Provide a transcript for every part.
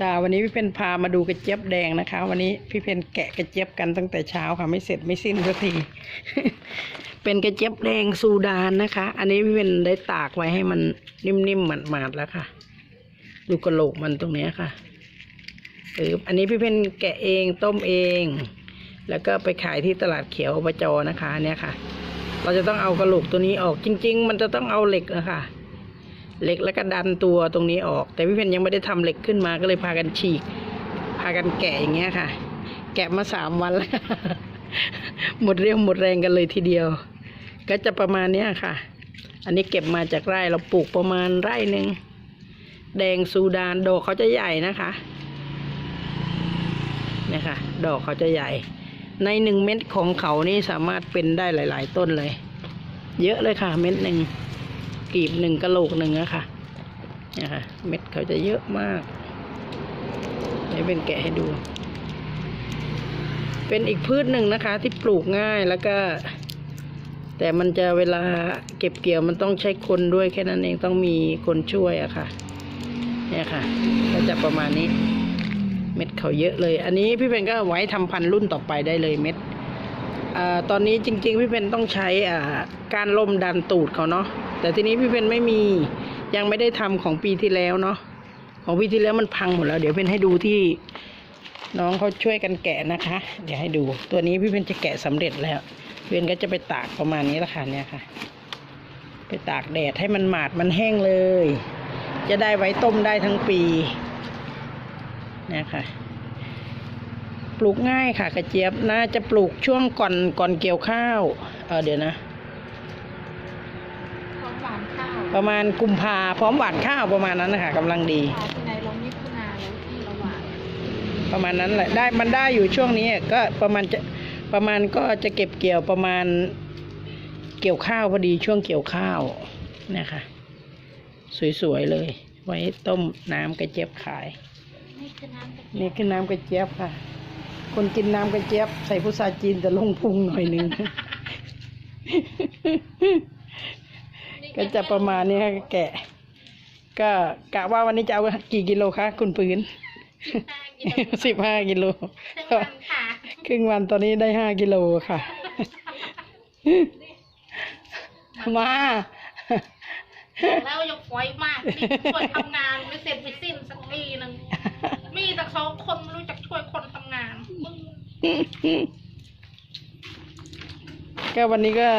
จ้าวันนี้พี่เพนพามาดูกระเจี๊ยบแดงนะคะ วันนี้พี่เพนแกะกระเจี๊ยบกันตั้งแต่เช้าค่ะไม่เสร็จไม่สิ้นสักที เป็นกระเจี๊ยบแดงซูดานนะคะ อันนี้พี่เพนได้ตากไว้ให้มันนิ่มๆหมาดๆแล้วค่ะ ดูกระโหลกมันตรงเนี้ยค่ะเอออันนี้พี่เพนแกะเองต้มเอง แล้วก็ไปขายที่ตลาดเขียวอบจนะคะ เนี่ยค่ะ เราจะต้องเอากระโหลกตัวนี้ออกจริง ๆ มันจะต้องเอาเหล็กนะคะ เหล็กแล้วก็ดันตัวตรงนี้ออก แต่พี่เพนยังไม่ได้ทำเหล็กขึ้นมาก็เลยพากันฉีก พากันแกะอย่างเงี้ยค่ะ แกะมาสามวันแล้วหมดเรี่ยวหมดแรงกันเลยทีเดียว ก็จะประมาณเนี้ยค่ะ อันนี้เก็บมาจากไร่เราปลูกประมาณไร่หนึ่งแดงซูดานดอกเขาจะใหญ่นะคะเนี่ยค่ะ ดอกเขาจะใหญ่ ในหนึ่งเม็ดของเขานี่สามารถเป็นได้หลาย ๆ ต้นเลย เยอะเลยค่ะเม็ดหนึ่ง กีบหนึ่งกะโหลกหนึ่งอะค่ะเนี่ยค่ะ เม็ดเขาจะเยอะมากนี่เป็นแกะให้ดู เป็นอีกพืชหนึ่งนะคะ ที่ปลูกง่ายแล้วก็ แต่มันจะเวลาเก็บเกี่ยวมันต้องใช้คนด้วยแค่นั้นเองต้องมีคนช่วยอะค่ะ เนี่ยค่ะ ก็จะประมาณนี้ เม็ดเขาเยอะเลย อันนี้พี่เพนก็ไว้ทำพันธุ์รุ่นต่อไปได้เลยเม็ดอาตอนนี้จริง ๆ พี่เพนต้องใช้อ่าการล่มดันตูดเขาเนาะ แต่ทีนี้พี่เพนไม่มียังไม่ได้ทำของปีที่แล้วเนาะของปีที่แล้วมันพังหมดแล้ว เดี๋ยวเพนให้ดูที่น้องเขาช่วยกันแกะนะคะ เดี๋ยวให้ดู ตัวนี้พี่เพนจะแกะสำเร็จแล้วเพนก็จะไปตากประมาณนี้ละค่ะเนี่ยค่ะ ไปตากแดดให้มันหมาดมันแห้งเลย จะได้ไว้ต้มได้ทั้งปีเนี่ยค่ะปลูกง่ายค่ะ กระเจี๊ยบน่าจะปลูกช่วงก่อนก่อนเกี่ยวข้าว เออเดี๋ยวนะ ของหวานข้าว ประมาณกุมภาพร้อมหวานข้าวประมาณนั้นนะคะกำลังดีขอที่ไหนลงมิถุนาแล้วที่เราหวานประมาณนั้นแหละได้มันได้อยู่ช่วงนี้ก็ประมาณจะประมาณก็จะเก็บเกี่ยวประมาณเกี่ยวข้าวพอดีช่วงเกี่ยวข้าวเนะคะสวยๆเลย ไว้ต้มน้ำกระเจี๊ยบขายนี่คือน้ำกะทินี่คือน้ำกระเจี๊ยบค่ะ คนกินน้ำกระเจี๊ยบใส่พุทราจีนแต่ลงพุงหน่อยหนึง ก็จะประมาณนี้ค่ะแกะ ก็กะว่าวันนี้จะเอากี่กิโลคะคุณปืนสิบห้ากิโลเส้นวันค่ะครึ่งวันตอนนี้ได้ห้ากิโลค่ะ มาบอกแล้วอย่าปล่อยมากนี่ช่วยทำงานไม่เสร็จไม่สิ้นสักทีหนึงมีแต่สองคนไม่รู้จักช่วยคนทำงานมึงก็วันนี้ก็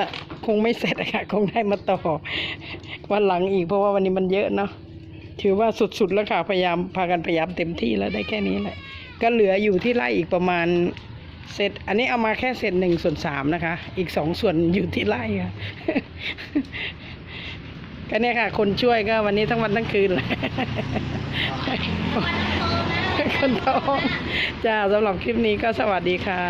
คงไม่เสร็จอะค่ะ คงได้มาต่อวันหลังอีกเพราะว่าวันนี้มันเยอะเนาะถือว่าสุดๆแล้วค่ะพยายามพากันพยายามเต็มที่แล้วได้แค่นี้แหละ ก็เหลืออยู่ที่ไร่อีกประมาณเศษอันนี้เอามาแค่เศษหนึ่งส่วนสามนะคะ อีกสองส่วนอยู่ที่ไร่ค่ะก็เนี่ยค่ะ คนช่วยก็วันนี้ทั้งวันทั้งคืนเลยคนท้องจ้าสำหรับคลิปนี้ก็สวัสดีค่ะ